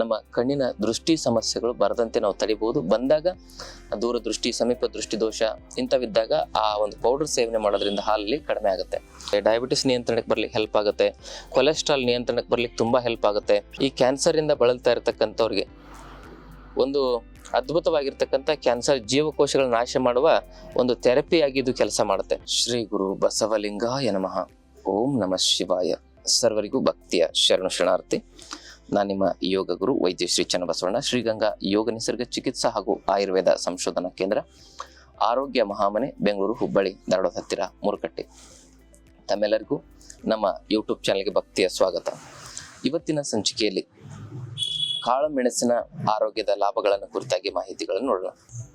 ನಮ್ಮ ಕಣ್ಣಿನ ದೃಷ್ಟಿ ಸಮಸ್ಯೆಗಳು ಬರದಂತೆ ನಾವು ತಡಿಬಹುದು ಬಂದಾಗ ದೂರದೃಷ್ಟಿ ಸಮೀಪ ದೃಷ್ಟಿ ದೋಷ ಇಂಥವಿದ್ದಾಗ ಆ ಒಂದು ಪೌಡರ್ ಸೇವನೆ ಮಾಡೋದ್ರಿಂದ ಹಾಲಲ್ಲಿ ಕಡಿಮೆ ಆಗುತ್ತೆ. ಡಯಾಬಿಟಿಸ್ ನಿಯಂತ್ರಣಕ್ಕೆ ಬರ್ಲಿಕ್ಕೆ ಹೆಲ್ಪ್ ಆಗುತ್ತೆ. ಕೊಲೆಸ್ಟ್ರಾಲ್ ನಿಯಂತ್ರಣಕ್ಕೆ ಬರಲಿಕ್ಕೆ ತುಂಬಾ ಹೆಲ್ಪ್ ಆಗುತ್ತೆ. ಈ ಕ್ಯಾನ್ಸರ್ ಇಂದ ಬಳಲ್ತಾ ಇರತಕ್ಕಂಥವ್ರಿಗೆ ಒಂದು ಅದ್ಭುತವಾಗಿರ್ತಕ್ಕಂಥ ಕ್ಯಾನ್ಸರ್ ಜೀವಕೋಶಗಳ ನಾಶ ಮಾಡುವ ಒಂದು ಥೆರಪಿಯಾಗಿ ಇದು ಕೆಲಸ ಮಾಡುತ್ತೆ. ಶ್ರೀ ಗುರು ಬಸವಲಿಂಗಾಯ ನಮಃ. ಓಂ ನಮಃ ಶಿವಾಯ. ಸರ್ವರಿಗೂ ಭಕ್ತಿಯ ಶರಣ ಶರಣಾರ್ಥಿ. ನಾನು ನಿಮ್ಮ ಯೋಗ ಗುರು ವೈದ್ಯ ಶ್ರೀ ಚನ್ನಬಸವಣ್ಣ, ಶ್ರೀಗಂಗಾ ಯೋಗ ನಿಸರ್ಗ ಚಿಕಿತ್ಸಾ ಹಾಗೂ ಆಯುರ್ವೇದ ಸಂಶೋಧನಾ ಕೇಂದ್ರ, ಆರೋಗ್ಯ ಮಹಾಮನೆ, ಬೆಂಗಳೂರು, ಹುಬ್ಬಳ್ಳಿ, ಧಾರವಾಡ ಹತ್ತಿರ ಮೂರುಕಟ್ಟೆ. ತಮ್ಮೆಲ್ಲರಿಗೂ ನಮ್ಮ ಯೂಟ್ಯೂಬ್ ಚಾನಲ್ಗೆ ಭಕ್ತಿಯ ಸ್ವಾಗತ. ಇವತ್ತಿನ ಸಂಚಿಕೆಯಲ್ಲಿ ಕಾಳುಮೆಣಸಿನ ಆರೋಗ್ಯದ ಲಾಭಗಳನ್ನು ಕುರಿತಾಗಿ ಮಾಹಿತಿಗಳನ್ನು ನೋಡೋಣ.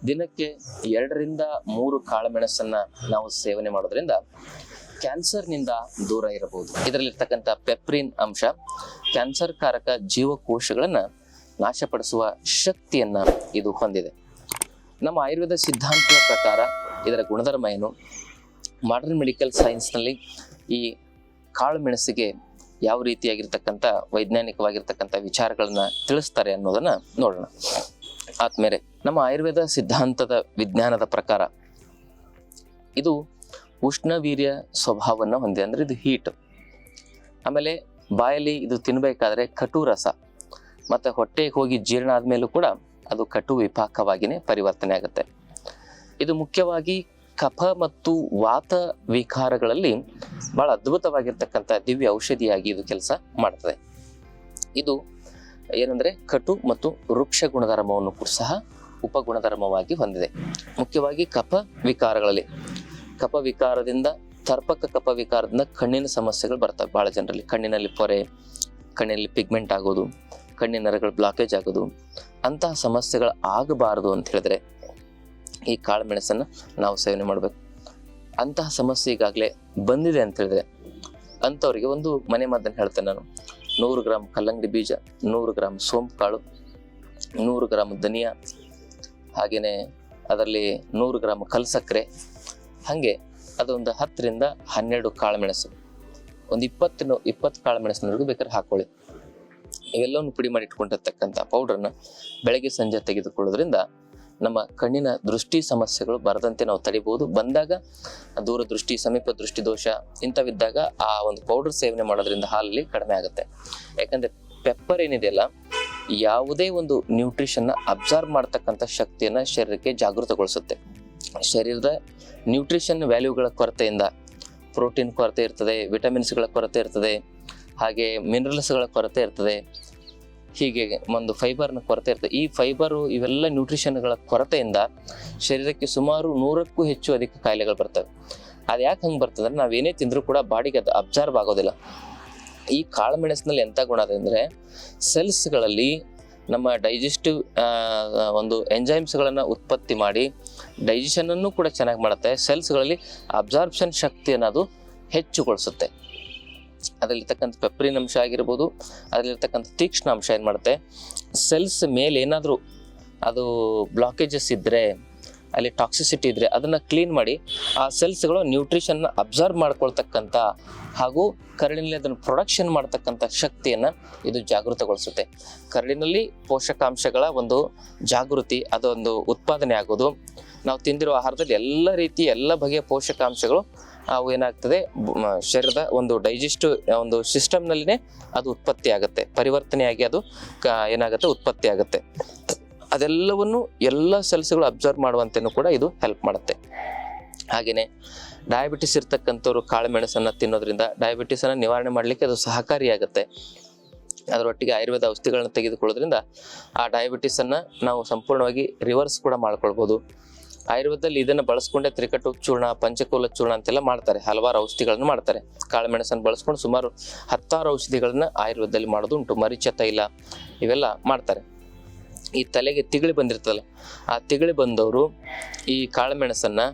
ದಿನಕ್ಕೆ ಎರಡರಿಂದ ಮೂರು ಕಾಳುಮೆಣಸನ್ನ ನಾವು ಸೇವನೆ ಮಾಡೋದ್ರಿಂದ ಕ್ಯಾನ್ಸರ್ನಿಂದ ದೂರ ಇರಬಹುದು. ಇದರಲ್ಲಿರ್ತಕ್ಕಂಥ ಪೆಪ್ರಿನ್ ಅಂಶ ಕ್ಯಾನ್ಸರ್ ಕಾರಕ ಜೀವಕೋಶಗಳನ್ನು ನಾಶಪಡಿಸುವ ಶಕ್ತಿಯನ್ನ ಇದು ಹೊಂದಿದೆ. ನಮ್ಮ ಆಯುರ್ವೇದ ಸಿದ್ಧಾಂತದ ಪ್ರಕಾರ ಇದರ ಗುಣಧರ್ಮ ಏನು? ಮಾಡರ್ನ್ ಮೆಡಿಕಲ್ ಸೈನ್ಸ್ನಲ್ಲಿ ಈ ಕಾಳು ಮೆಣಸಿಗೆ ಯಾವ ರೀತಿಯಾಗಿರ್ತಕ್ಕಂಥ ವೈಜ್ಞಾನಿಕವಾಗಿರ್ತಕ್ಕಂಥ ವಿಚಾರಗಳನ್ನು ತಿಳಿಸ್ತಾರೆ ಅನ್ನೋದನ್ನ ನೋಡೋಣ. ಆದ್ಮೇಲೆ ನಮ್ಮ ಆಯುರ್ವೇದ ಸಿದ್ಧಾಂತದ ವಿಜ್ಞಾನದ ಪ್ರಕಾರ ಇದು ಉಷ್ಣವೀರ್ಯ ಸ್ವಭಾವವನ್ನು ಹೊಂದಿದೆ. ಅಂದರೆ ಇದು ಹೀಟ್ ಆಮೇಲೆ ಬಾಯಲ್ಲಿ ಇದು ತಿನ್ನಬೇಕಾದ್ರೆ ಕಟು ರಸ ಮತ್ತು ಹೊಟ್ಟೆಗೆ ಹೋಗಿ ಜೀರ್ಣ ಆದಮೇಲೂ ಕೂಡ ಅದು ಕಟು ವಿಪಾಕವಾಗಿಯೇ ಪರಿವರ್ತನೆ ಆಗುತ್ತೆ. ಇದು ಮುಖ್ಯವಾಗಿ ಕಫ ಮತ್ತು ವಾತ ವಿಕಾರಗಳಲ್ಲಿ ಬಹಳ ಅದ್ಭುತವಾಗಿರ್ತಕ್ಕಂಥ ದಿವ್ಯ ಔಷಧಿಯಾಗಿ ಇದು ಕೆಲಸ ಮಾಡ್ತದೆ. ಇದು ಏನಂದ್ರೆ ಕಟು ಮತ್ತು ವೃಕ್ಷ ಗುಣಧರ್ಮವನ್ನು ಕೂಡ ಸಹ ಉಪಗುಣಧರ್ಮವಾಗಿ ಹೊಂದಿದೆ. ಮುಖ್ಯವಾಗಿ ಕಫ ವಿಕಾರಗಳಲ್ಲಿ. ಕಫ ವಿಕಾರದಿಂದ ತರ್ಪಕ ಕಪ ವಿಕಾರದಿಂದ ಕಣ್ಣಿನ ಸಮಸ್ಯೆಗಳು ಬರ್ತವೆ ಭಾಳ ಜನರಲ್ಲಿ. ಕಣ್ಣಿನಲ್ಲಿ ಪೊರೆ, ಕಣ್ಣಿನಲ್ಲಿ ಪಿಗ್ಮೆಂಟ್ ಆಗೋದು, ಕಣ್ಣಿನ ನರಗಳು ಬ್ಲಾಕೇಜ್ ಆಗೋದು, ಅಂತಹ ಸಮಸ್ಯೆಗಳು ಆಗಬಾರದು ಅಂತ ಹೇಳಿದ್ರೆ ಈ ಕಾಳು ಮೆಣಸನ್ನು ನಾವು ಸೇವನೆ ಮಾಡಬೇಕು. ಅಂತಹ ಸಮಸ್ಯೆ ಈಗಾಗಲೇ ಬಂದಿದೆ ಅಂತ ಹೇಳಿದ್ರೆ ಅಂಥವ್ರಿಗೆ ಒಂದು ಮನೆ ಮದ್ದನ್ನು ಹೇಳ್ತೇನೆ ನಾನು. ನೂರು ಗ್ರಾಮ್ ಕಲ್ಲಂಗಡಿ ಬೀಜ, ನೂರು ಗ್ರಾಮ್ ಸೋಂಪು ಕಾಳು, ನೂರು ಗ್ರಾಮ್ ಧನಿಯಾ, ಹಾಗೆಯೇ ಅದರಲ್ಲಿ ನೂರು ಗ್ರಾಮ್ ಕಲ್ಸಕ್ಕರೆ ಹಾಗೆ ಅದೊಂದು ಹತ್ತರಿಂದ ಹನ್ನೆರಡು ಕಾಳುಮೆಣಸು. ಒಂದು ಇಪ್ಪತ್ತು ಇಪ್ಪತ್ತು ಕಾಳುಮೆಣಸಿನವರೆಗೂ ಬೇಕಾದ್ರೆ ಹಾಕೊಳ್ಳಿ. ಇವೆಲ್ಲವನ್ನು ಪುಡಿ ಮಾಡಿ ಇಟ್ಕೊಂಡಿರ್ತಕ್ಕಂಥ ಪೌಡರ್ನ ಬೆಳಗ್ಗೆ ಸಂಜೆ ತೆಗೆದುಕೊಳ್ಳೋದ್ರಿಂದ ನಮ್ಮ ಕಣ್ಣಿನ ದೃಷ್ಟಿ ಸಮಸ್ಯೆಗಳು ಬರದಂತೆ ನಾವು ತಡಿಬಹುದು ಬಂದಾಗ ದೂರದೃಷ್ಟಿ ಸಮೀಪ ದೃಷ್ಟಿ ದೋಷ ಇಂಥವಿದ್ದಾಗ ಆ ಒಂದು ಪೌಡರ್ ಸೇವನೆ ಮಾಡೋದ್ರಿಂದ ಹಾಲಲ್ಲಿ ಕಡಿಮೆ ಆಗುತ್ತೆ. ಯಾಕಂದ್ರೆ ಪೆಪ್ಪರ್ ಏನಿದೆಯಲ್ಲ ಯಾವುದೇ ಒಂದು ನ್ಯೂಟ್ರಿಷನ್ನ ಅಬ್ಸರ್ವ್ ಮಾಡ್ತಕ್ಕಂಥ ಶಕ್ತಿಯನ್ನ ಶರೀರಕ್ಕೆ ಜಾಗೃತಗೊಳಿಸುತ್ತೆ. ಶರೀರದ ನ್ಯೂಟ್ರಿಷನ್ ವ್ಯಾಲ್ಯೂಗಳ ಕೊರತೆಯಿಂದ ಪ್ರೋಟೀನ್ ಕೊರತೆ ಇರ್ತದೆ, ವಿಟಮಿನ್ಸ್ಗಳ ಕೊರತೆ ಇರ್ತದೆ, ಹಾಗೆ ಮಿನರಲ್ಸ್ಗಳ ಕೊರತೆ ಇರ್ತದೆ, ಹೀಗೆ ಒಂದು ಫೈಬರ್ನ ಕೊರತೆ ಇರ್ತದೆ. ಈ ಫೈಬರು ಇವೆಲ್ಲ ನ್ಯೂಟ್ರಿಷನ್ಗಳ ಕೊರತೆಯಿಂದ ಶರೀರಕ್ಕೆ ಸುಮಾರು ನೂರಕ್ಕೂ ಹೆಚ್ಚು ಅಧಿಕ ಕಾಯಿಲೆಗಳು ಬರ್ತವೆ. ಅದು ಯಾಕೆ ಹಂಗೆ ಬರ್ತದೆ ನಾವು ನಾವೇನೇ ತಿಂದರೂ ಕೂಡ ಬಾಡಿಗೆ ಅದು ಅಬ್ಸರ್ವ್ ಆಗೋದಿಲ್ಲ. ಈ ಕಾಳುಮೆಣಸಿನಲ್ಲಿ ಎಂಥ ಗುಣ ಅಂದರೆ ಸೆಲ್ಸ್ಗಳಲ್ಲಿ ನಮ್ಮ ಡೈಜೆಸ್ಟಿವ್ ಒಂದು ಎಂಜೈಮ್ಸ್ಗಳನ್ನು ಉತ್ಪತ್ತಿ ಮಾಡಿ ಡೈಜೆಷನನ್ನು ಕೂಡ ಚೆನ್ನಾಗಿ ಮಾಡುತ್ತೆ. ಸೆಲ್ಸ್ಗಳಲ್ಲಿ ಅಬ್ಸಾರ್ಬ್ಷನ್ ಶಕ್ತಿ ಅನ್ನೋದು ಹೆಚ್ಚುಗೊಳಿಸುತ್ತೆ. ಅದರಲ್ಲಿರ್ತಕ್ಕಂಥ ಪೆಪ್ರಿನ್ ಅಂಶ ಆಗಿರ್ಬೋದು, ಅದರಲ್ಲಿರ್ತಕ್ಕಂಥ ತೀಕ್ಷ್ಣ ಅಂಶ ಏನು ಮಾಡುತ್ತೆ, ಸೆಲ್ಸ್ ಮೇಲೆ ಏನಾದರೂ ಅದು ಬ್ಲಾಕೇಜಸ್ ಇದ್ದರೆ ಅಲ್ಲಿ ಟಾಕ್ಸಿಸಿಟಿ ಇದ್ರೆ ಅದನ್ನ ಕ್ಲೀನ್ ಮಾಡಿ, ಆ ಸೆಲ್ಸ್ಗಳು ನ್ಯೂಟ್ರಿಷನ್ ಅಬ್ಸರ್ವ್ ಮಾಡ್ಕೊಳ್ತಕ್ಕಂಥ ಹಾಗೂ ಕರಳಿನಲ್ಲಿ ಅದನ್ನು ಪ್ರೊಡಕ್ಷನ್ ಮಾಡ್ತಕ್ಕಂಥ ಶಕ್ತಿಯನ್ನು ಇದು ಜಾಗೃತಗೊಳಿಸುತ್ತೆ. ಕರಳಿನಲ್ಲಿ ಪೋಷಕಾಂಶಗಳ ಒಂದು ಜಾಗೃತಿ, ಅದೊಂದು ಉತ್ಪಾದನೆ ಆಗೋದು. ನಾವು ತಿಂದಿರೋ ಆಹಾರದಲ್ಲಿ ಎಲ್ಲ ರೀತಿ ಎಲ್ಲ ಬಗೆಯ ಪೋಷಕಾಂಶಗಳು ಅವು ಏನಾಗ್ತದೆ ಶರೀರದ ಒಂದು ಡೈಜೆಸ್ಟ್ ಒಂದು ಸಿಸ್ಟಮ್ನಲ್ಲಿನೇ ಅದು ಉತ್ಪತ್ತಿ ಆಗುತ್ತೆ ಪರಿವರ್ತನೆಯಾಗಿ ಅದು ಏನಾಗುತ್ತೆ ಉತ್ಪತ್ತಿ ಆಗುತ್ತೆ ಅದೆಲ್ಲವನ್ನು ಎಲ್ಲ ಸೆಲ್ಸ್ಗಳು ಅಬ್ಸರ್ವ್ ಮಾಡುವಂತೆನೂ ಕೂಡ ಇದು ಹೆಲ್ಪ್ ಮಾಡುತ್ತೆ. ಹಾಗೆಯೇ ಡಯಾಬಿಟಿಸ್ ಇರ್ತಕ್ಕಂಥವ್ರು ಕಾಳುಮೆಣಸನ್ನು ತಿನ್ನೋದ್ರಿಂದ ಡಯಾಬಿಟಿಸನ್ನು ನಿವಾರಣೆ ಮಾಡಲಿಕ್ಕೆ ಅದು ಸಹಕಾರಿಯಾಗುತ್ತೆ. ಅದರೊಟ್ಟಿಗೆ ಆಯುರ್ವೇದ ಔಷಧಿಗಳನ್ನ ತೆಗೆದುಕೊಳ್ಳೋದ್ರಿಂದ ಆ ಡಯಾಬಿಟಿಸನ್ನು ನಾವು ಸಂಪೂರ್ಣವಾಗಿ ರಿವರ್ಸ್ ಕೂಡ ಮಾಡ್ಕೊಳ್ಬೋದು. ಆಯುರ್ವೇದದಲ್ಲಿ ಇದನ್ನು ಬಳಸ್ಕೊಂಡೆ ತ್ರಿಕಟು ಚೂರ್ಣ, ಪಂಚಕೂಲ ಚೂರ್ಣ ಅಂತೆಲ್ಲ ಮಾಡ್ತಾರೆ. ಹಲವಾರು ಔಷಧಿಗಳನ್ನು ಮಾಡ್ತಾರೆ. ಕಾಳುಮೆಣಸನ್ನು ಬಳಸ್ಕೊಂಡು ಸುಮಾರು ಹತ್ತಾರು ಔಷಧಿಗಳನ್ನು ಆಯುರ್ವೇದದಲ್ಲಿ ಮಾಡೋದು ಉಂಟು ಮರಿಚ ತೈಲ ಇವೆಲ್ಲ ಮಾಡ್ತಾರೆ. ಈ ತಲೆಗೆ ತಿಗಳಿ ಬಂದಿರ್ತದಲ್ಲ, ಆ ತಿಗಳಿ ಬಂದವರು ಈ ಕಾಳುಮೆಣಸನ್ನು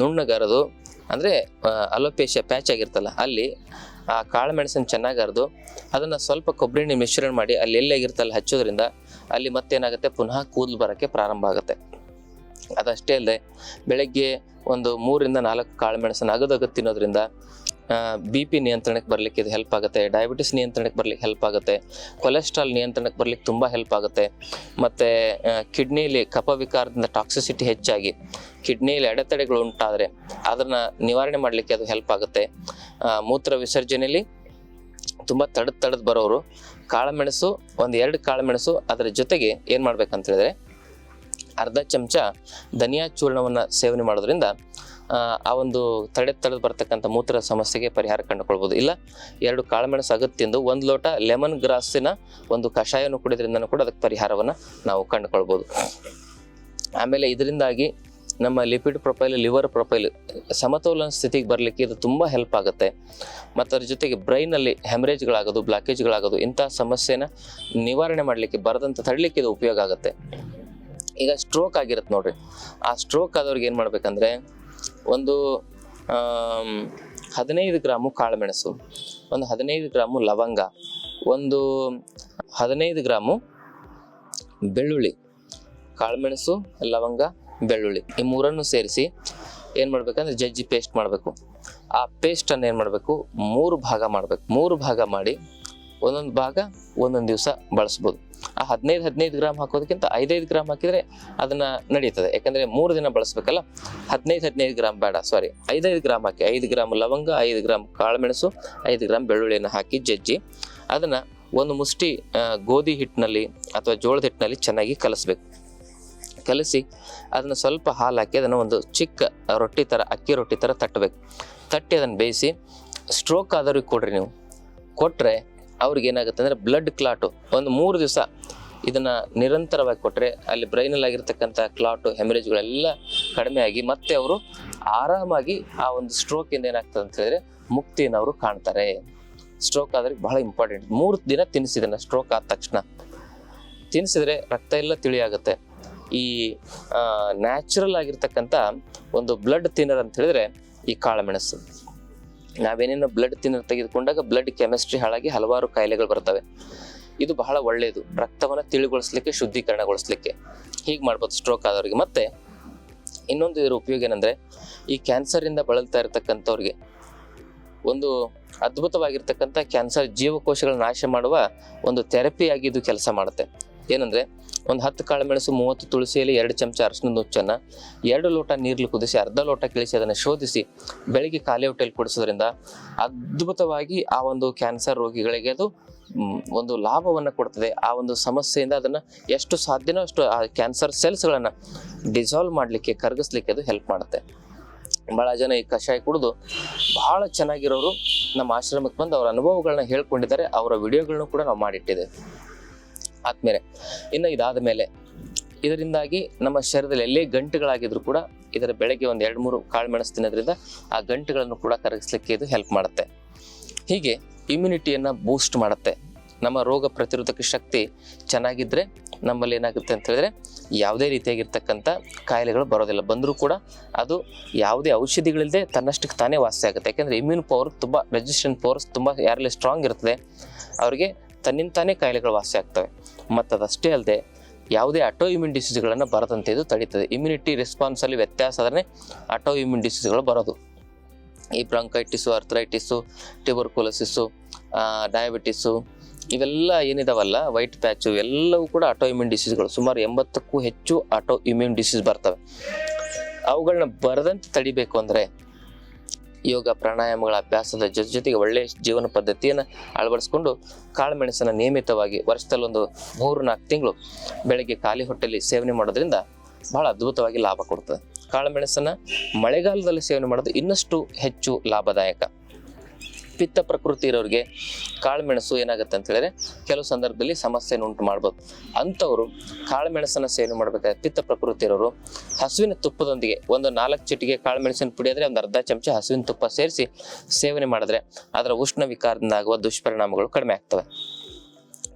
ನುಣ್ಣಗರದು, ಅಂದರೆ ಅಲೋಪೇಶ ಪ್ಯಾಚ್ ಆಗಿರ್ತಲ್ಲ, ಅಲ್ಲಿ ಆ ಕಾಳು ಮೆಣಸನ್ನು ಚೆನ್ನಾಗಿ ಅರೆದು ಅದನ್ನು ಸ್ವಲ್ಪ ಕೊಬ್ಬರಿ ಎಣ್ಣೆ ಮಿಶ್ರಣ ಮಾಡಿ ಅಲ್ಲಿ ಎಲ್ಲಾಗಿರ್ತಲ್ಲ ಹಚ್ಚೋದ್ರಿಂದ ಅಲ್ಲಿ ಮತ್ತೇನಾಗುತ್ತೆ? ಪುನಃ ಕೂದಲು ಬರೋಕ್ಕೆ ಪ್ರಾರಂಭ ಆಗುತ್ತೆ. ಅದಷ್ಟೇ ಅಲ್ಲದೆ, ಬೆಳಗ್ಗೆ ಒಂದು ಮೂರಿಂದ ನಾಲ್ಕು ಕಾಳು ಮೆಣಸನ್ನು ಅಗದಗ ತಿನ್ನೋದ್ರಿಂದ ಬಿ ಪಿ ನಿಯಂತ್ರಣಕ್ಕೆ ಬರಲಿಕ್ಕೆ ಇದು ಹೆಲ್ಪ್ ಆಗುತ್ತೆ ಡಯಾಬಿಟಿಸ್ ನಿಯಂತ್ರಣಕ್ಕೆ ಬರಲಿಕ್ಕೆ ಹೆಲ್ಪ್ ಆಗುತ್ತೆ ಕೊಲೆಸ್ಟ್ರಾಲ್ ನಿಯಂತ್ರಣಕ್ಕೆ ಬರಲಿಕ್ಕೆ ತುಂಬ ಹೆಲ್ಪ್ ಆಗುತ್ತೆ, ಮತ್ತು ಕಿಡ್ನಿಲಿ ಕಪವಿಕಾರದಿಂದ ಟಾಕ್ಸಿಸಿಟಿ ಹೆಚ್ಚಾಗಿ ಕಿಡ್ನಿಯಲ್ಲಿ ಅಡೆತಡೆಗಳು ಉಂಟಾದರೆ ಅದನ್ನು ನಿವಾರಣೆ ಮಾಡಲಿಕ್ಕೆ ಅದು ಹೆಲ್ಪ್ ಆಗುತ್ತೆ. ಮೂತ್ರ ವಿಸರ್ಜನೆಯಲ್ಲಿ ತುಂಬ ತಡದ್ ತಡದ್ ಬರೋರು, ಕಾಳುಮೆಣಸು, ಒಂದು ಎರಡು ಕಾಳುಮೆಣಸು ಅದರ ಜೊತೆಗೆ ಏನು ಮಾಡ್ಬೇಕಂತ ಹೇಳಿದ್ರೆ ಅರ್ಧ ಚಮಚ ಧನಿಯಾ ಚೂರ್ಣವನ್ನು ಸೇವನೆ ಮಾಡೋದ್ರಿಂದ ಆ, ಒಂದು ತಡೆ ತಡೆದು ಬರ್ತಕ್ಕಂಥ ಮೂತ್ರ ಸಮಸ್ಯೆಗೆ ಪರಿಹಾರ ಕಂಡುಕೊಳ್ಬೋದು. ಇಲ್ಲ ಎರಡು ಕಾಳುಮೆಣಸು ಅಗತ್ಯ ತಿಂದು ಒಂದು ಲೋಟ ಲೆಮನ್ ಗ್ರಾಸಿನ ಒಂದು ಕಷಾಯವನ್ನು ಕುಡಿದ್ರಿಂದನೂ ಕೂಡ ಅದಕ್ಕೆ ಪರಿಹಾರವನ್ನು ನಾವು ಕಂಡುಕೊಳ್ಬೋದು. ಆಮೇಲೆ ಇದರಿಂದಾಗಿ ನಮ್ಮ ಲಿಪಿಡ್ ಪ್ರೊಫೈಲ್ ಲಿವರ್ ಪ್ರೊಫೈಲ್ ಸಮತೋಲನ ಸ್ಥಿತಿಗೆ ಬರಲಿಕ್ಕೆ ಇದು ತುಂಬ ಹೆಲ್ಪ್ ಆಗುತ್ತೆ. ಮತ್ತು ಅದ್ರ ಜೊತೆಗೆ ಬ್ರೈನಲ್ಲಿ ಹೆಮರೇಜ್ಗಳಾಗೋದು ಬ್ಲಾಕೇಜ್ಗಳಾಗೋದು ಇಂಥ ಸಮಸ್ಯೆನ ನಿವಾರಣೆ ಮಾಡಲಿಕ್ಕೆ ಬರದಂತ ತಡಲಿಕ್ಕೆ ಇದು ಉಪಯೋಗ ಆಗುತ್ತೆ. ಈಗ ಸ್ಟ್ರೋಕ್ ಆಗಿರುತ್ತೆ ನೋಡ್ರಿ. ಆ ಸ್ಟ್ರೋಕ್ ಆದವ್ರಿಗೆ ಏನು ಮಾಡ್ಬೇಕಂದ್ರೆ ಒಂದು ಹದಿನೈದು ಗ್ರಾಮು ಕಾಳುಮೆಣಸು, ಒಂದು ಹದಿನೈದು ಗ್ರಾಮು ಲವಂಗ, ಒಂದು ಹದಿನೈದು ಗ್ರಾಮು ಬೆಳ್ಳುಳ್ಳಿ, ಕಾಳುಮೆಣಸು, ಲವಂಗ, ಬೆಳ್ಳುಳ್ಳಿ ಈ ಮೂರನ್ನು ಸೇರಿಸಿ ಏನು ಮಾಡ್ಬೇಕಂದ್ರೆ ಜಜ್ಜಿ ಪೇಸ್ಟ್ ಮಾಡಬೇಕು. ಆ ಪೇಸ್ಟನ್ನು ಏನು ಮಾಡಬೇಕು? ಮೂರು ಭಾಗ ಮಾಡಬೇಕು. ಮೂರು ಭಾಗ ಮಾಡಿ ಒಂದೊಂದು ಭಾಗ ಒಂದೊಂದು ದಿವಸ ಬಳಸ್ಬೋದು. ಆ ಹದಿನೈದು ಹದಿನೈದು ಗ್ರಾಮ್ ಹಾಕೋದಕ್ಕಿಂತ ಐದೈದು ಗ್ರಾಮ್ ಹಾಕಿದರೆ ಅದನ್ನ ನಡೀತದೆ. ಯಾಕಂದ್ರೆ ಮೂರು ದಿನ ಬಳಸ್ಬೇಕಲ್ಲ? ಹದಿನೈದು ಹದಿನೈದು ಗ್ರಾಮ್ ಬೇಡ ಸಾರಿ ಐದೈದು ಗ್ರಾಮ್ ಹಾಕಿ, ಐದು ಗ್ರಾಮ್ ಲವಂಗ, ಐದು ಗ್ರಾಮ್ ಕಾಳುಮೆಣಸು, ಐದು ಗ್ರಾಮ್ ಬೆಳ್ಳುಳ್ಳಿಯನ್ನು ಹಾಕಿ ಜಜ್ಜಿ, ಅದನ್ನ ಒಂದು ಮುಷ್ಟಿ ಗೋಧಿ ಹಿಟ್ಟಿನಲ್ಲಿ ಅಥವಾ ಜೋಳದ ಹಿಟ್ಟಿನಲ್ಲಿ ಚೆನ್ನಾಗಿ ಕಲಿಸ್ಬೇಕು. ಕಲಸಿ ಅದನ್ನು ಸ್ವಲ್ಪ ಹಾಲು ಹಾಕಿ ಅದನ್ನು ಒಂದು ಚಿಕ್ಕ ರೊಟ್ಟಿ ಥರ ಅಕ್ಕಿ ರೊಟ್ಟಿ ಥರ ತಟ್ಟಬೇಕು. ತಟ್ಟಿ ಅದನ್ನು ಬೇಯಿಸಿ ಸ್ಟ್ರೋಕ್ ಆದವ್ರಿಗೆ ಕೊಡ್ರಿ ನೀವು. ಕೊಟ್ಟರೆ ಅವ್ರಿಗೆ ಏನಾಗುತ್ತೆ ಅಂದರೆ ಬ್ಲಡ್ ಕ್ಲಾಟು ಒಂದು ಮೂರು ದಿವಸ ಇದನ್ನು ನಿರಂತರವಾಗಿ ಕೊಟ್ಟರೆ ಅಲ್ಲಿ ಬ್ರೈನಲ್ಲಿ ಆಗಿರ್ತಕ್ಕಂಥ ಕ್ಲಾಟು ಹೆಮರೇಜ್ಗಳೆಲ್ಲ ಕಡಿಮೆ ಆಗಿ ಮತ್ತೆ ಅವರು ಆರಾಮಾಗಿ ಆ ಒಂದು ಸ್ಟ್ರೋಕಿಂದ ಏನಾಗ್ತದೆ ಅಂತ ಹೇಳಿದ್ರೆ ಮುಕ್ತಿಯನ್ನು ಅವರು ಕಾಣ್ತಾರೆ. ಸ್ಟ್ರೋಕ್ ಆದರೆ ಬಹಳ ಇಂಪಾರ್ಟೆಂಟ್ ಮೂರು ದಿನ ತಿನ್ನಿಸಿದನ ಸ್ಟ್ರೋಕ್ ಆದ ತಕ್ಷಣ ತಿನ್ನಿಸಿದ್ರೆ ರಕ್ತ ಎಲ್ಲ ತಿಳಿಯಾಗುತ್ತೆ. ಈ ನ್ಯಾಚುರಲ್ ಆಗಿರ್ತಕ್ಕಂಥ ಒಂದು ಬ್ಲಡ್ ತಿನ್ನರ್ ಅಂತ ಹೇಳಿದ್ರೆ ಈ ಕಾಳುಮೆಣಸು. ನಾವೇನೇನು ಬ್ಲಡ್ ತಿನ್ನ ತೆಗೆದುಕೊಂಡಾಗ ಬ್ಲಡ್ ಕೆಮಿಸ್ಟ್ರಿ ಹಾಳಾಗಿ ಹಲವಾರು ಕಾಯಿಲೆಗಳು ಬರ್ತವೆ. ಇದು ಬಹಳ ಒಳ್ಳೆಯದು ರಕ್ತವನ್ನು ತಿಳಿಗೊಳಿಸ್ಲಿಕ್ಕೆ, ಶುದ್ಧೀಕರಣಗೊಳಿಸ್ಲಿಕ್ಕೆ. ಹೀಗೆ ಮಾಡ್ಬೋದು ಸ್ಟ್ರೋಕ್ ಆದವ್ರಿಗೆ. ಮತ್ತೆ ಇನ್ನೊಂದು ಇದರ ಉಪಯೋಗ ಏನಂದ್ರೆ, ಈ ಕ್ಯಾನ್ಸರಿಂದ ಬಳಲ್ತಾ ಇರತಕ್ಕಂಥವ್ರಿಗೆ ಒಂದು ಅದ್ಭುತವಾಗಿರ್ತಕ್ಕಂಥ ಕ್ಯಾನ್ಸರ್ ಜೀವಕೋಶಗಳ ನಾಶ ಮಾಡುವ ಒಂದು ಥೆರಪಿಯಾಗಿ ಇದು ಕೆಲಸ ಮಾಡುತ್ತೆ. ಏನಂದ್ರೆ, ಒಂದು ಹತ್ತು ಕಾಳುಮೆಣಸು ಮೂವತ್ತು ತುಳಸಿಯಲ್ಲಿ ಎರಡು ಚಮಚ ಅರಶಿನ ನುಚ್ಚನ್ನು, ಎರಡು ಲೋಟ ನೀರಲ್ಲಿ ಕುದಿಸಿ, ಅರ್ಧ ಲೋಟ ಕಿಳಿಸಿ ಅದನ್ನು ಶೋಧಿಸಿ, ಬೆಳಿಗ್ಗೆ ಖಾಲಿ ಹೊಟ್ಟೆಯಲ್ಲಿ ಕುಡಿಸೋದ್ರಿಂದ ಅದ್ಭುತವಾಗಿ ಆ ಒಂದು ಕ್ಯಾನ್ಸರ್ ರೋಗಿಗಳಿಗೆ ಅದು ಒಂದು ಲಾಭವನ್ನು ಕೊಡ್ತದೆ. ಆ ಒಂದು ಸಮಸ್ಯೆಯಿಂದ ಅದನ್ನು ಎಷ್ಟು ಸಾಧ್ಯನೋ ಅಷ್ಟು ಆ ಕ್ಯಾನ್ಸರ್ ಸೆಲ್ಸ್ಗಳನ್ನು ಡಿಸಾಲ್ವ್ ಮಾಡಲಿಕ್ಕೆ, ಕರಗಿಸ್ಲಿಕ್ಕೆ ಅದು ಹೆಲ್ಪ್ ಮಾಡುತ್ತೆ. ಭಾಳ ಜನ ಈ ಕಷಾಯ ಕುಡಿದು ಬಹಳ ಚೆನ್ನಾಗಿರೋರು ನಮ್ಮ ಆಶ್ರಮಕ್ಕೆ ಬಂದು ಅವರ ಅನುಭವಗಳನ್ನ ಹೇಳ್ಕೊಂಡಿದ್ದಾರೆ. ಅವರ ವಿಡಿಯೋಗಳನ್ನು ಕೂಡ ನಾವು ಮಾಡಿಟ್ಟಿದ್ದೇವೆ. ಆದ್ಮೇಲೆ. ಇನ್ನು ಇದಾದ ಮೇಲೆ ಇದರಿಂದಾಗಿ ನಮ್ಮ ಶರೀರದಲ್ಲಿ ಎಲ್ಲೇ ಗಂಟುಗಳಾಗಿದ್ರು ಕೂಡ ಇದರ ಬೆಳಗ್ಗೆ ಒಂದು ಎರಡು ಮೂರು ಕಾಳುಮೆಣಸು ತಿನ್ನೋದ್ರಿಂದ ಆ ಗಂಟುಗಳನ್ನು ಕೂಡ ಕರಗಿಸ್ಲಿಕ್ಕೆ ಇದು ಹೆಲ್ಪ್ ಮಾಡುತ್ತೆ. ಹೀಗೆ ಇಮ್ಯುನಿಟಿಯನ್ನು ಬೂಸ್ಟ್ ಮಾಡುತ್ತೆ. ನಮ್ಮ ರೋಗ ಪ್ರತಿರೋಧಕ ಶಕ್ತಿ ಚೆನ್ನಾಗಿದ್ದರೆ ನಮ್ಮಲ್ಲಿ ಏನಾಗುತ್ತೆ ಅಂತ ಹೇಳಿದ್ರೆ ಯಾವುದೇ ರೀತಿಯಾಗಿರ್ತಕ್ಕಂಥ ಕಾಯಿಲೆಗಳು ಬರೋದಿಲ್ಲ. ಬಂದರೂ ಕೂಡ ಅದು ಯಾವುದೇ ಔಷಧಿಗಳಿಲ್ಲದೆ ತನ್ನಷ್ಟಕ್ಕೆ ತಾನೇ ವಾಸಿ ಆಗುತ್ತೆ. ಯಾಕೆಂದರೆ ಇಮ್ಯೂನ್ ಪವರ್ ತುಂಬ ರೆಸಿಸ್ಟೆಂಟ್ ಪವರ್ಸ್ ತುಂಬ ಯಾರಲ್ಲಿ ಸ್ಟ್ರಾಂಗ್ ಇರ್ತದೆ, ಅವರಿಗೆ ತನ್ನಿಂತಾನೇ ಕಾಯಿಲೆಗಳು ವಾಸಿ ಆಗ್ತವೆ. ಮತ್ತು ಅದಷ್ಟೇ ಅಲ್ಲದೆ ಯಾವುದೇ ಅಟೋ ಇಮ್ಯೂನ್ ಡಿಸೀಸ್ಗಳನ್ನು ಬರದಂತೆ ಇದು ತಡೀತದೆ. ಇಮ್ಯುನಿಟಿ ರೆಸ್ಪಾನ್ಸಲ್ಲಿ ವ್ಯತ್ಯಾಸ ಆದರೆ ಅಟೋ ಇಮ್ಯೂನ್ ಡಿಸೀಸ್ಗಳು ಬರೋದು. ಈ ಬ್ರಾಂಕೈಟಿಸು ಅರ್ಥರೈಟಿಸು ಟ್ಯೂಬರ್ಕುಲಸಿಸ್ಸು ಡಯಾಬಿಟಿಸು ಇವೆಲ್ಲ ಏನಿದಾವಲ್ಲ ವೈಟ್ ಪ್ಯಾಚು ಎಲ್ಲವೂ ಕೂಡ ಆಟೋ ಇಮ್ಯೂನ್ ಡಿಸೀಸ್ಗಳು ಸುಮಾರು ಎಂಬತ್ತಕ್ಕೂ ಹೆಚ್ಚು ಆಟೋ ಇಮ್ಯೂನ್ ಡಿಸೀಸ್ ಬರ್ತವೆ. ಅವುಗಳನ್ನ ಬರದಂತೆ ತಡಿಬೇಕು ಅಂದರೆ ಯೋಗ ಪ್ರಾಣಾಯಾಮಗಳ ಅಭ್ಯಾಸದ ಜೊತೆ ಜೊತೆಗೆ ಒಳ್ಳೆಯ ಜೀವನ ಪದ್ಧತಿಯನ್ನು ಅಳವಡಿಸ್ಕೊಂಡು ಕಾಳುಮೆಣಸನ್ನು ನಿಯಮಿತವಾಗಿ ವರ್ಷದಲ್ಲೊಂದು ಮೂರು ನಾಲ್ಕು ತಿಂಗಳು ಬೆಳಗ್ಗೆ ಖಾಲಿ ಹೊಟ್ಟೆಯಲ್ಲಿ ಸೇವನೆ ಮಾಡೋದ್ರಿಂದ ಬಹಳ ಅದ್ಭುತವಾಗಿ ಲಾಭ ಕೊಡ್ತದೆ. ಕಾಳುಮೆಣಸನ್ನು ಮಳೆಗಾಲದಲ್ಲಿ ಸೇವನೆ ಮಾಡೋದು ಇನ್ನಷ್ಟು ಹೆಚ್ಚು ಲಾಭದಾಯಕ. ಪಿತ್ತ ಪ್ರಕೃತಿ ಇರೋರಿಗೆ ಕಾಳುಮೆಣಸು ಏನಾಗುತ್ತೆ ಅಂತ ಹೇಳಿದ್ರೆ ಕೆಲವು ಸಂದರ್ಭದಲ್ಲಿ ಸಮಸ್ಯೆಯನ್ನು ಉಂಟು ಮಾಡ್ಬೋದು. ಅಂಥವ್ರು ಕಾಳುಮೆಣಸನ್ನ ಸೇವನೆ ಮಾಡ್ಬೇಕಾದ್ರೆ ಪಿತ್ತ ಪ್ರಕೃತಿ ಇರೋರು ಹಸುವಿನ ತುಪ್ಪದೊಂದಿಗೆ ಒಂದು ನಾಲ್ಕು ಚಿಟಿಗೆ ಕಾಳುಮೆಣಸಿನ ಪುಡಿ ಆದರೆ ಒಂದು ಅರ್ಧ ಚಮಚ ಹಸುವಿನ ತುಪ್ಪ ಸೇರಿಸಿ ಸೇವನೆ ಮಾಡಿದ್ರೆ ಅದರ ಉಷ್ಣ ವಿಕಾರದಿಂದ ಆಗುವ ದುಷ್ಪರಿಣಾಮಗಳು ಕಡಿಮೆ ಆಗ್ತವೆ.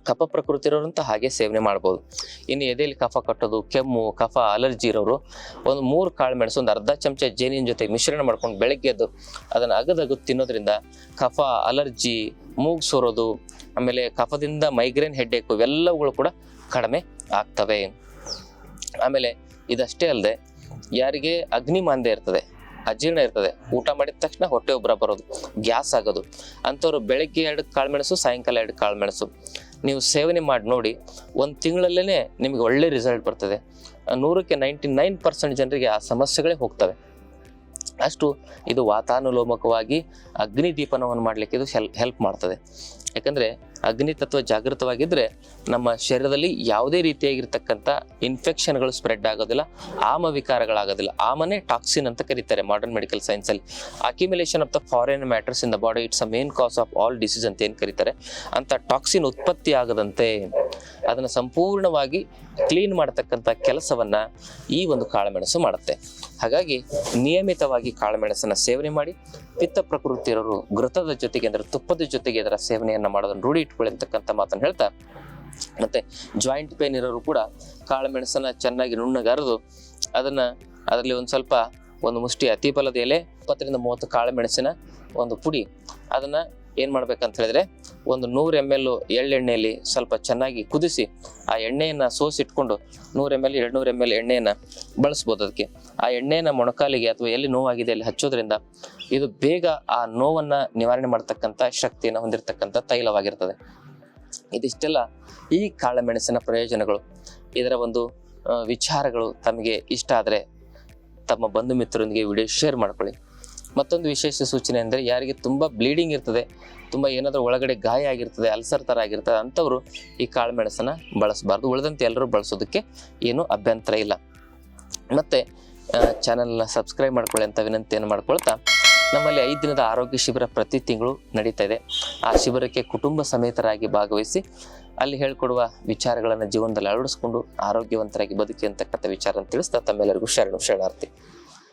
ಕಫ ಪ್ರಕೃತಿ ಇರೋರಂತ ಹಾಗೆ ಸೇವನೆ ಮಾಡ್ಬೋದು. ಇನ್ನು ಎದೆಯಲ್ಲಿ ಕಫ ಕಟ್ಟೋದು, ಕೆಮ್ಮು, ಕಫ ಅಲರ್ಜಿ ಇರೋರು ಒಂದು ಮೂರು ಕಾಳು ಮೆಣಸು, ಒಂದು ಅರ್ಧ ಚಮಚ ಜೇನಿನ ಜೊತೆ ಮಿಶ್ರಣ ಮಾಡ್ಕೊಂಡು ಬೆಳಗ್ಗೆ ಎದ್ದು ಅದನ್ನು ಅಗದಗು ತಿನ್ನೋದ್ರಿಂದ ಕಫ ಅಲರ್ಜಿ ಮೂಗು ಸೋರೋದು, ಆಮೇಲೆ ಕಫದಿಂದ ಮೈಗ್ರೇನ್ ಹೆಡ್ಡೇಕು ಇವೆಲ್ಲವುಗಳು ಕೂಡ ಕಡಿಮೆ ಆಗ್ತವೆ. ಆಮೇಲೆ ಇದಷ್ಟೇ ಅಲ್ಲದೆ ಯಾರಿಗೆ ಅಗ್ನಿಮಾಂದ್ಯ ಇರ್ತದೆ, ಅಜೀರ್ಣ ಇರ್ತದೆ, ಊಟ ಮಾಡಿದ ತಕ್ಷಣ ಹೊಟ್ಟೆ ಒಬ್ಬರ ಬರೋದು, ಗ್ಯಾಸ್ ಆಗೋದು, ಅಂಥವ್ರು ಬೆಳಗ್ಗೆ ಎರಡು ಕಾಳು ಮೆಣಸು, ಸಾಯಂಕಾಲ ಎರಡು ಕಾಳುಮೆಣಸು ನೀವು ಸೇವನೆ ಮಾಡಿ ನೋಡಿ, ಒಂದು ತಿಂಗಳಲ್ಲೇ ನಿಮಗೆ ಒಳ್ಳೆ ರಿಸಲ್ಟ್ ಬರ್ತದೆ. ನೂರಕ್ಕೆ ನೈಂಟಿ ನೈನ್ ಪರ್ಸೆಂಟ್ ಜನರಿಗೆ ಆ ಸಮಸ್ಯೆಗಳೇ ಹೋಗ್ತವೆ. ಅಷ್ಟು ಇದು ವಾತಾನುಲೋಮಕವಾಗಿ ಅಗ್ನಿ ದೀಪನವನ್ನು ಮಾಡಲಿಕ್ಕೆ ಇದು ಹೆಲ್ ಹೆಲ್ಪ್ ಮಾಡ್ತದೆ. ಯಾಕಂದರೆ ಅಗ್ನಿ ತತ್ವ ಜಾಗೃತವಾಗಿದ್ದರೆ ನಮ್ಮ ಶರೀರದಲ್ಲಿ ಯಾವುದೇ ರೀತಿಯಾಗಿರ್ತಕ್ಕಂಥ ಇನ್ಫೆಕ್ಷನ್ಗಳು ಸ್ಪ್ರೆಡ್ ಆಗೋದಿಲ್ಲ ಆಮ ವಿಕಾರಗಳಾಗೋದಿಲ್ಲ ಆಮನೆ ಟಾಕ್ಸಿನ್ ಅಂತ ಕರೀತಾರೆ modern medical ಸೈನ್ಸಲ್ಲಿ accumulation of the foreign matters in the body it's a main cause of all disease ಅಂತ ಏನು ಕರೀತಾರೆ? ಅಂತ ಟಾಕ್ಸಿನ್ ಉತ್ಪತ್ತಿ ಆಗದಂತೆ ಅದನ್ನು ಸಂಪೂರ್ಣವಾಗಿ ಕ್ಲೀನ್ ಮಾಡತಕ್ಕಂಥ ಕೆಲಸವನ್ನು ಈ ಒಂದು ಕಾಳುಮೆಣಸು ಮಾಡುತ್ತೆ. ಹಾಗಾಗಿ ನಿಯಮಿತವಾಗಿ ಕಾಳುಮೆಣಸನ್ನು ಸೇವನೆ ಮಾಡಿ, ಪಿತ್ತ ಪ್ರಕೃತಿ ಇರೋರು ಘೃತದ ಜೊತೆಗೆ ಅಂದರೆ ತುಪ್ಪದ ಜೊತೆಗೆ ಅದರ ಸೇವನೆಯನ್ನು ಮಾಡೋದನ್ನು ರೂಢಿ ಇಟ್ಕೊಳ್ಳಿ ಅಂತಕ್ಕಂಥ ಮಾತನ್ನು ಹೇಳ್ತಾ, ಮತ್ತೆ ಜಾಯಿಂಟ್ ಪೇನ್ ಇರೋರು ಕೂಡ ಕಾಳುಮೆಣಸನ್ನ ಚೆನ್ನಾಗಿ ನುಣ್ಣಗರೆದು, ಅದನ್ನ ಅದರಲ್ಲಿ ಒಂದು ಸ್ವಲ್ಪ ಒಂದು ಮುಷ್ಟಿ ಅತಿ ಬಲದ ಎಲೆ, ಇಪ್ಪತ್ತರಿಂದ ಮೂವತ್ತು ಕಾಳುಮೆಣಸಿನ ಒಂದು ಪುಡಿ, ಅದನ್ನ ಏನು ಮಾಡ್ಬೇಕಂತ ಹೇಳಿದ್ರೆ ಒಂದು ನೂರು ಎಂ ಎಲ್ ಎಳ್ಳೆಣ್ಣೆಯಲ್ಲಿ ಸ್ವಲ್ಪ ಚೆನ್ನಾಗಿ ಕುದಿಸಿ ಆ ಎಣ್ಣೆಯನ್ನು ಸೋಸಿಟ್ಕೊಂಡು ನೂರು ಎಂ ಎಲ್ ಎರಡು ನೂರು ಎಂ ಎಲ್ ಎಣ್ಣೆಯನ್ನು ಬಳಸ್ಬೋದು ಅದಕ್ಕೆ. ಆ ಎಣ್ಣೆಯನ್ನು ಮೊಣಕಾಲಿಗೆ ಅಥವಾ ಎಲ್ಲಿ ನೋವಾಗಿದೆ ಅಲ್ಲಿ ಹಚ್ಚೋದ್ರಿಂದ ಇದು ಬೇಗ ಆ ನೋವನ್ನು ನಿವಾರಣೆ ಮಾಡ್ತಕ್ಕಂಥ ಶಕ್ತಿಯನ್ನು ಹೊಂದಿರತಕ್ಕಂಥ ತೈಲವಾಗಿರ್ತದೆ. ಇದಿಷ್ಟೆಲ್ಲ ಈ ಕಾಳುಮೆಣಸಿನ ಪ್ರಯೋಜನಗಳು. ಇದರ ಒಂದು ವಿಚಾರಗಳು ತಮಗೆ ಇಷ್ಟ ಆದರೆ ತಮ್ಮ ಬಂಧು ಮಿತ್ರರೊಂದಿಗೆ ವಿಡಿಯೋ ಶೇರ್ ಮಾಡ್ಕೊಳ್ಳಿ. ಮತ್ತೊಂದು ವಿಶೇಷ ಸೂಚನೆ ಅಂದರೆ ಯಾರಿಗೆ ತುಂಬ ಬ್ಲೀಡಿಂಗ್ ಇರ್ತದೆ, ತುಂಬ ಏನಾದರೂ ಒಳಗಡೆ ಗಾಯ ಆಗಿರ್ತದೆ ಅಲ್ಸರ್ ಥರ ಆಗಿರ್ತದೆ ಅಂಥವರು ಈ ಕಾಳುಮೆಣಸನ್ನು ಬಳಸಬಾರ್ದು. ಉಳಿದಂತೆ ಎಲ್ಲರೂ ಬಳಸೋದಕ್ಕೆ ಏನೂ ಅಭ್ಯಂತರ ಇಲ್ಲ. ಮತ್ತು ಚಾನಲ್ನ ಸಬ್ಸ್ಕ್ರೈಬ್ ಮಾಡ್ಕೊಳ್ಳಿ ಅಂತ ವಿನಂತಿಯನ್ನು ಮಾಡ್ಕೊಳ್ತಾ, ನಮ್ಮಲ್ಲಿ ಐದು ದಿನದ ಆರೋಗ್ಯ ಶಿಬಿರ ಪ್ರತಿ ತಿಂಗಳು ನಡೀತಾ ಇದೆ. ಆ ಶಿಬಿರಕ್ಕೆ ಕುಟುಂಬ ಸಮೇತರಾಗಿ ಭಾಗವಹಿಸಿ, ಅಲ್ಲಿ ಹೇಳ್ಕೊಡುವ ವಿಚಾರಗಳನ್ನು ಜೀವನದಲ್ಲಿ ಅಳವಡಿಸ್ಕೊಂಡು ಆರೋಗ್ಯವಂತರಾಗಿ ಬದುಕಿ ಅಂತಕ್ಕಂಥ ವಿಚಾರ ತಿಳಿಸ್ತಾ, ತಮ್ಮೆಲ್ಲರಿಗೂ ಶರಣು ಶರಣಾರ್ಥಿ.